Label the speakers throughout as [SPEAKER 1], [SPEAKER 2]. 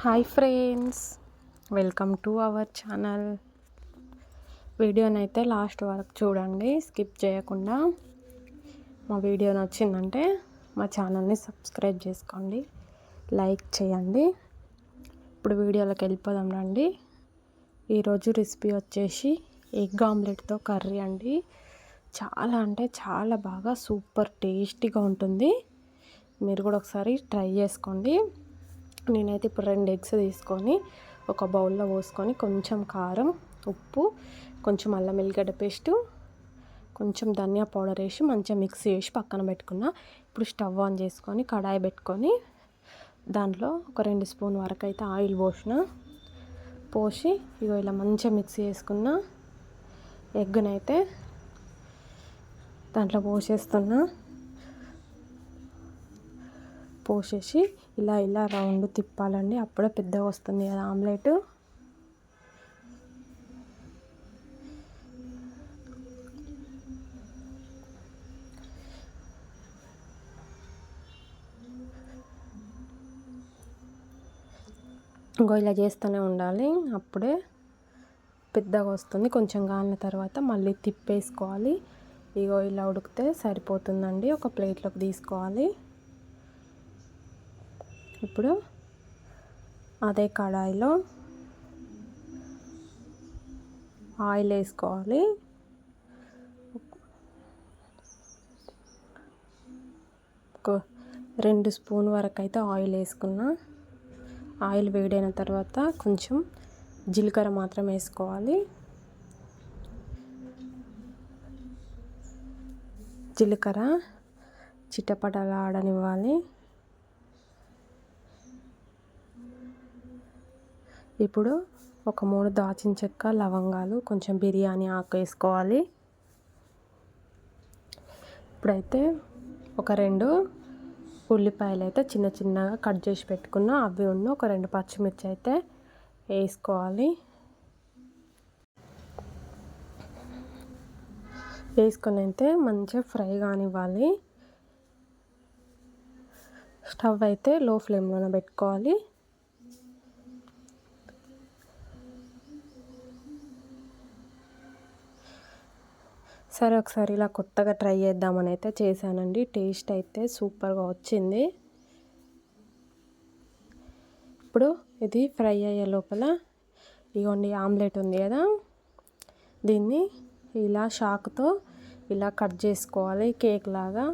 [SPEAKER 1] Hi friends welcome to our channel. వీడియోనైతే last వరకు చూడండి స్కిప్ చేయకుండా. మా వీడియో నచ్చిందంటే మా ఛానల్ని సబ్స్క్రైబ్ చేసుకోండి లైక్ చేయండి. ఇప్పుడు వీడియోలోకి వెళ్ళిపోదాం రండి. ఈరోజు రెసిపీ వచ్చేసి ఎగ్ ఆమ్లెట్తో కర్రీ అండి. చాలా అంటే చాలా బాగా సూపర్ టేస్టీగా ఉంటుంది. మీరు కూడా ఒకసారి ట్రై చేసుకోండి. నేనైతే ఇప్పుడు రెండు ఎగ్స్ తీసుకొని ఒక బౌల్లో పోసుకొని కొంచెం కారం ఉప్పు కొంచెం అల్లం ఎల్లిగడ్డ పేస్టు కొంచెం ధనియా పౌడర్ వేసి మంచిగా మిక్స్ చేసి పక్కన పెట్టుకున్న. ఇప్పుడు స్టవ్ ఆన్ చేసుకొని కడాయి పెట్టుకొని దాంట్లో ఒక రెండు స్పూన్ వరకు అయితే ఆయిల్ పోసిన. పోసి ఇగో ఇలా మంచిగా మిక్స్ చేసుకున్న ఎగ్గునైతే దాంట్లో పోసేస్తున్నా. పోసేసి ఇలా ఇలా రౌండ్ తిప్పాలండి. అప్పుడే పెద్దగా వస్తుంది కదా ఆమ్లెట్. ఇంకో ఇలా చేస్తూనే ఉండాలి. అప్పుడే పెద్దగా వస్తుంది. కొంచెం కాలిన తర్వాత మళ్ళీ తిప్పేసుకోవాలి. ఇగో ఇలా ఉడికితే సరిపోతుందండి. ఒక ప్లేట్లోకి తీసుకోవాలి. ఇప్పుడు అదే కడాయిలో ఆయిల్ వేసుకోవాలి. ఒక రెండు స్పూన్ వరకు అయితే ఆయిల్ వేసుకున్నా. ఆయిల్ వేడైన తర్వాత కొంచెం జీలకర్ర మాత్రం వేసుకోవాలి. జీలకర్ర చిట్టపటలాడనివ్వాలి ఇప్పుడు ఒక మూడు దాచిన చెక్క లవంగాలు కొంచెం బిర్యానీ ఆకు వేసుకోవాలి. ఇప్పుడైతే ఒక రెండు ఉల్లిపాయలు అయితే చిన్న చిన్నగా కట్ చేసి పెట్టుకున్న అవి ఉన్న ఒక రెండు పచ్చిమిర్చి అయితే వేసుకోవాలి. వేసుకొని అయితే మంచిగా ఫ్రై కానివ్వాలి. స్టవ్ అయితే లో ఫ్లేమ్లోనే పెట్టుకోవాలి. సరే ఒకసారి ఇలా కొత్తగా ట్రై చేద్దామని అయితే చేశానండి. టేస్ట్ అయితే సూపర్గా వచ్చింది. ఇప్పుడు ఇది ఫ్రై అయ్యే లోపల ఇగోండి ఆమ్లెట్ ఉంది కదా. దీన్ని ఇలా షాక్తో ఇలా కట్ చేసుకోవాలి కేక్ లాగా.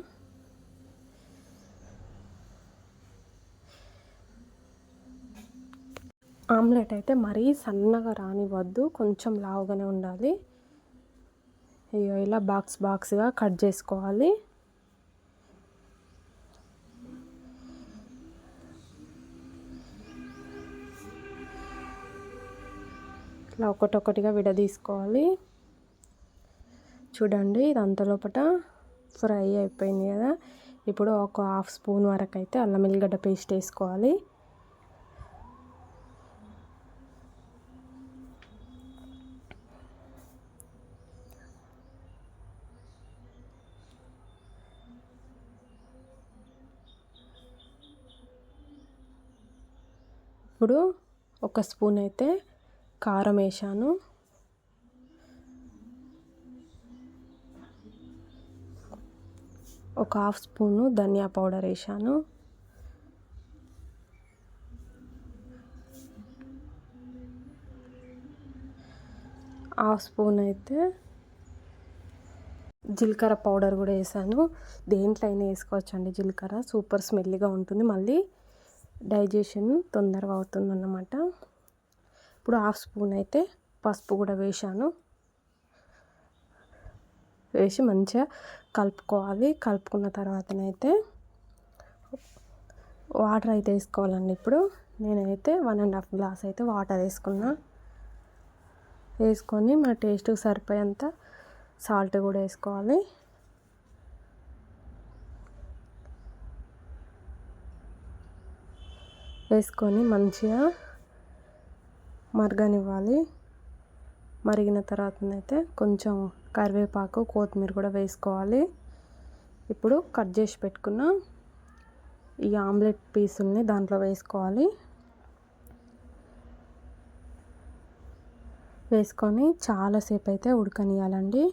[SPEAKER 1] ఆమ్లెట్ అయితే మరీ సన్నగా రానివ్వద్దు కొంచెం లావుగానే ఉండాలి. ఇగో ఇలా బాక్స్ బాక్స్గా కట్ చేసుకోవాలి. ఇట్లా ఒకటొకటిగా విడదీసుకోవాలి. చూడండి ఇది అంత లోపల ఫ్రై అయిపోయింది కదా. ఇప్పుడు ఒక హాఫ్ స్పూన్ వరకు అయితే అల్లం ఎల్లిగడ్డ పేస్ట్ వేసుకోవాలి. ఇప్పుడు ఒక స్పూన్ అయితే కారం వేసాను ఒక హాఫ్ స్పూను ధనియా పౌడర్ వేసాను హాఫ్ స్పూన్ అయితే జీలకర్ర పౌడర్ కూడా వేసాను దేంట్లో అయినా వేసుకోవచ్చండి జీలకర్ర. సూపర్ స్మెల్లీగా ఉంటుంది. మళ్ళీ డైజెషన్ తొందరగా అవుతుందన్నమాట. ఇప్పుడు హాఫ్ స్పూన్ అయితే పసుపు కూడా వేసాను వేసి మంచిగా కలుపుకోవాలి. కలుపుకున్న తర్వాతనైతే వాటర్ అయితే వేసుకోవాలండి ఇప్పుడు. నేనైతే వన్ అండ్ హాఫ్ గ్లాస్ అయితే వాటర్ వేసుకున్నా. వేసుకొని మన టేస్ట్కి సరిపోయేంత సాల్ట్ కూడా వేసుకోవాలి. వేసుకొని మంచిగా మరగనివ్వాలి. మరిగిన తర్వాతనైతే కొంచెం కరివేపాకు కొత్తిమీర కూడా వేసుకోవాలి. ఇప్పుడు కట్ చేసి పెట్టుకున్న ఈ ఆమ్లెట్ పీసుల్ని దాంట్లో వేసుకోవాలి. వేసుకొని చాలాసేపు అయితే ఉడకనియాలండి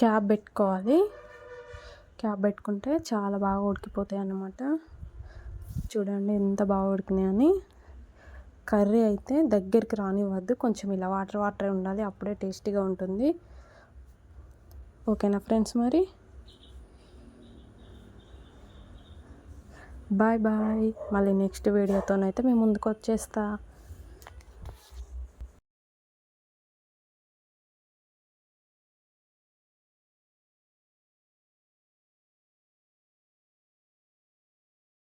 [SPEAKER 1] క్యాప్ పెట్టుకోవాలి. క్యాప్ పెట్టుకుంటే చాలా బాగా ఉడికిపోతాయి అన్నమాట. చూడండి ఎంత బాగా ఉడికినాయని. కర్రీ అయితే దగ్గరికి రానివ్వద్దు. కొంచెం ఇలా వాటర్ వాటర్ ఉండాలి. అప్పుడే టేస్టీగా ఉంటుంది. ఓకేనా ఫ్రెండ్స్ మరి? Bye bye. మళ్ళీ నెక్స్ట్ వీడియోతోనైతే మేము ముందుకు వచ్చేస్తా.